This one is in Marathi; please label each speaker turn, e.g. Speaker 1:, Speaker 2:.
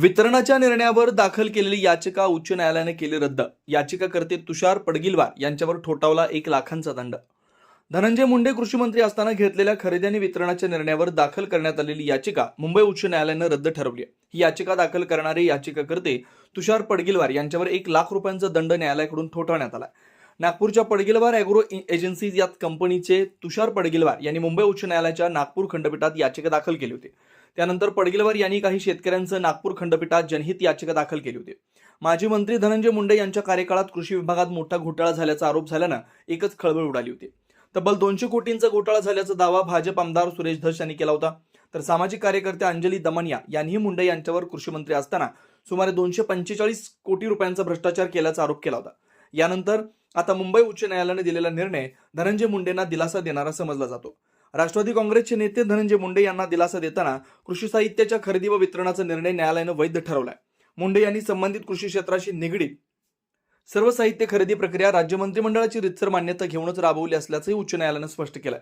Speaker 1: वितरणाच्या निर्णयावर दाखल केलेली याचिका उच्च न्यायालयाने केली रद्द. याचिकाकर्ते तुषार पडगिलवार यांच्यावर ठोठावला एक लाखांचा दंड. धनंजय मुंडे कृषी मंत्री असताना घेतलेल्या खरेदी आणि वितरणाच्या निर्णयावर दाखल करण्यात आलेली याचिका मुंबई उच्च न्यायालयानं रद्द ठरवली आहे. ही याचिका दाखल करणारे याचिकाकर्ते तुषार पडगिलवार यांच्यावर एक लाख रुपयांचा दंड न्यायालयाकडून ठोठावण्यात आला नागपूरच्या पडगिलवार अॅग्रो एजन्सीज या कंपनीचे तुषार पडगिलवार यांनी मुंबई उच्च न्यायालयाच्या नागपूर खंडपीठात याचिका दाखल केली होती. त्यानंतर पडगिलवार यांनी काही शेतकऱ्यांचं नागपूर खंडपीठात जनहित याचिका दाखल केली होती. माजी मंत्री धनंजय मुंडे यांच्या कार्यकाळात कृषी विभागात मोठा घोटाळा झाल्याचा आरोप झाल्यानं एकच खळबळ उडाली होती. तब्बल दोनशे कोटींचा घोटाळा झाल्याचा दावा भाजप आमदार सुरेश धस यांनी केला होता. तर सामाजिक कार्यकर्त्या अंजली दमनिया यांनीही मुंडे यांच्यावर कृषी मंत्री असताना सुमारे दोनशे पंचेचाळीस कोटी रुपयांचा भ्रष्टाचार केल्याचा आरोप केला होता. यानंतर आता मुंबई उच्च न्यायालयाने दिलेला निर्णय धनंजय मुंडेंना दिलासा देणारा समजला जातो. राष्ट्रवादी काँग्रेसचे नेते धनंजय मुंडे यांना दिलासा देताना कृषी साहित्याच्या खरेदी व वितरणाचा निर्णय न्यायालयानं वैध ठरवलाय. मुंडे यांनी संबंधित कृषी क्षेत्राशी निगडीत सर्व साहित्य खरेदी प्रक्रिया राज्य मंत्रिमंडळाची रितसर मान्यता घेऊनच राबवली असल्याचंही उच्च न्यायालयानं स्पष्ट केलंय.